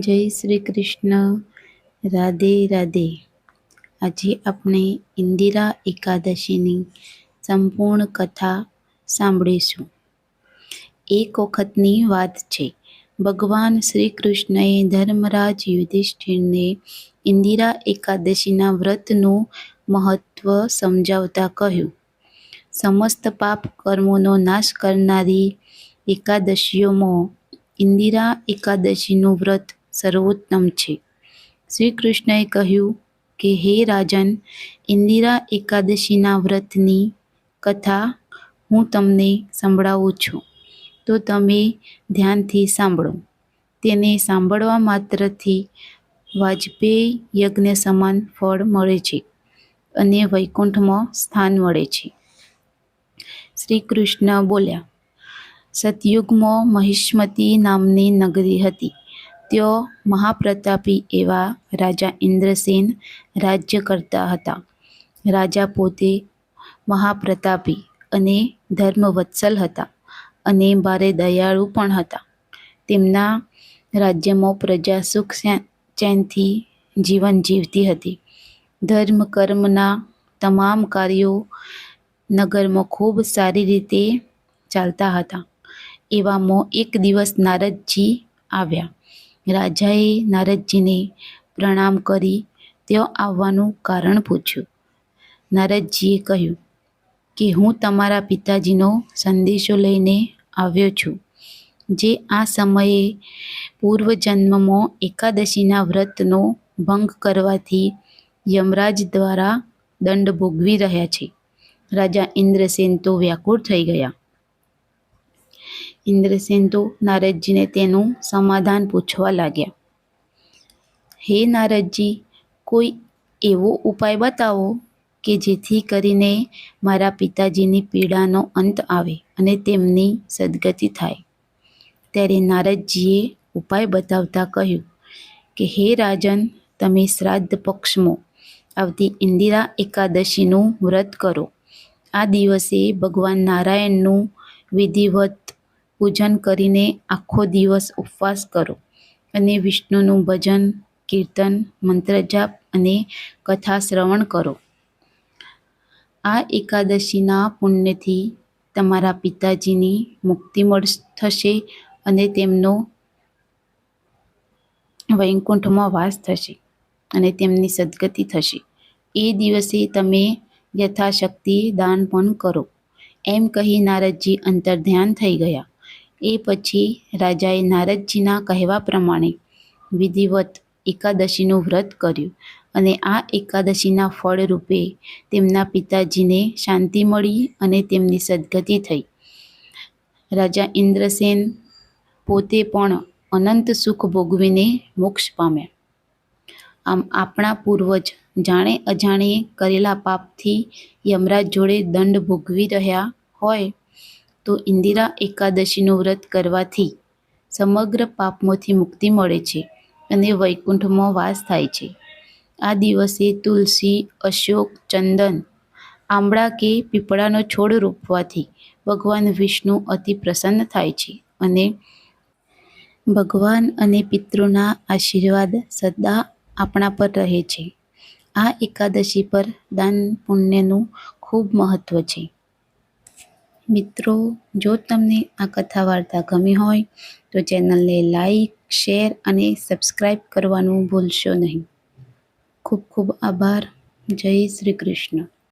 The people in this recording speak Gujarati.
જય શ્રી કૃષ્ણ. રાધે રાધે. આજે આપણે ઇન્દિરા એકાદશીની સંપૂર્ણ કથા સાંભળીશું. એક વખતની વાત છે. ભગવાન શ્રી કૃષ્ણએ ધર્મરાજ યુધિષ્ઠિરને ઇન્દિરા એકાદશીના વ્રતનું મહત્વ સમજાવતા કહ્યું. સમસ્ત પાપ કર્મોનો નાશ કરનારી એકાદશીઓમાં ઇન્દિરા એકાદશીનું વ્રત સર્વોત્તમ છે. શ્રી કૃષ્ણએ કહ્યું કે, હે રાજન, ઇન્દિરા એકાદશીના વ્રતની કથા હું તમને સંભળાવું છું. તો તમે ધ્યાનથી સાંભળો. તેને સાંભળવા માત્રથી વાજપેયી યજ્ઞ સમાન ફળ મળે છે અને વૈકુંઠમાં સ્થાન મળે છે. શ્રી કૃષ્ણ બોલ્યા, સતયુગમાં મહિષ્મતી નામની નગરી હતી. ત્યાં મહાપ્રતાપી એવા રાજા ઇન્દ્રસેન રાજ્ય કરતા હતા. રાજા પોતે મહાપ્રતાપી અને ધર્મવત્સલ હતા અને ભારે દયાળુ પણ હતા. તેમના રાજ્યમાં પ્રજા સુખ ચેનથી જીવન જીવતી હતી. ધર્મ કર્મના તમામ કાર્યો નગરમાં ખૂબ સારી રીતે ચાલતા હતા. એવામાં એક દિવસ નારદજી આવ્યા. રાજાએ નારદજીને પ્રણામ કરી ત્યાં આવવાનું કારણ પૂછ્યું. નારદજીએ કહ્યું કે, હું તમારા પિતાજીનો સંદેશો લઈને આવ્યો છું, જે આ સમયે પૂર્વજન્મમાં એકાદશીના વ્રતનો ભંગ કરવાથી યમરાજ દ્વારા દંડ ભોગવી રહ્યા છે. રાજા ઇન્દ્રસેન તો વ્યાકુળ થઈ ગયા. ઇન્દ્રસેન નારદજીને તેનું સમાધાન પૂછવા લાગ્યા. હે નારદજી, કોઈ એવો ઉપાય બતાવો કે જેથી કરીને મારા પિતાજીની પીડાનો અંત આવે અને તેમની સદગતિ થાય? ત્યારે નારદજીએ ઉપાય બતાવતા કહ્યું, કે હે રાજન, તમે શ્રાદ્ધ પક્ષમાં આવતી ઇન્દિરા એકાદશીનું વ્રત કરો. આ દિવસે ભગવાન નારાયણનું વિધિવત પૂજન કરીને આખો દિવસ ઉપવાસ કરો અને વિષ્ણુનું ભજન, કીર્તન મંત્રજાપ અને કથા શ્રવણ કરો. આ એકાદશીના પુણ્યથી તમારા પિતાજીની મુક્તિ મળ, થશે અને તેમનો વૈકુંઠમાં વાસ થશે અને તેમની સદગતિ થશે. એ દિવસે તમે યથાશક્તિ દાન પણ કરો. એમ કહી નારદજી અંતર્ધ્યાન થઈ ગયા. એ પછી રાજાએ નારદજીના કહેવા પ્રમાણે વિધિવત એકાદશીનું વ્રત કર્યું અને આ એકાદશીના ફળ રૂપે તેમના પિતાજીને શાંતિ મળી અને તેમની સદગતિ થઈ. રાજા ઇન્દ્રસેન પોતે પણ અનંત સુખ ભોગવીને મોક્ષ પામ્યા. આમ આપણા પૂર્વજ જાણે અજાણે કરેલા પાપથી યમરાજ જોડે દંડ ભોગવી રહ્યા હોય તો ઇન્દિરા એકાદશીનું વ્રત કરવાથી સમગ્ર પાપમાંથી મુક્તિ મળે છે અને વૈકુંઠમાં વાસ થાય છે. આ દિવસે તુલસી, અશોક, ચંદન આંબળા કે પીપળાનો છોડ રોપવાથી ભગવાન વિષ્ણુ અતિ પ્રસન્ન થાય છે અને ભગવાન અને પિતૃના આશીર્વાદ સદા આપણા પર રહે છે. આ એકાદશી પર દાન પુણ્યનું ખૂબ મહત્વ છે. મિત્રો, જો તમને આ કથા વાર્તા ગમી હોય, તો ચેનલને લાઈક, શેર અને સબસ્ક્રાઈબ કરવાનું ભૂલશો નહીં. ખૂબ ખૂબ આભાર. જય શ્રી કૃષ્ણ.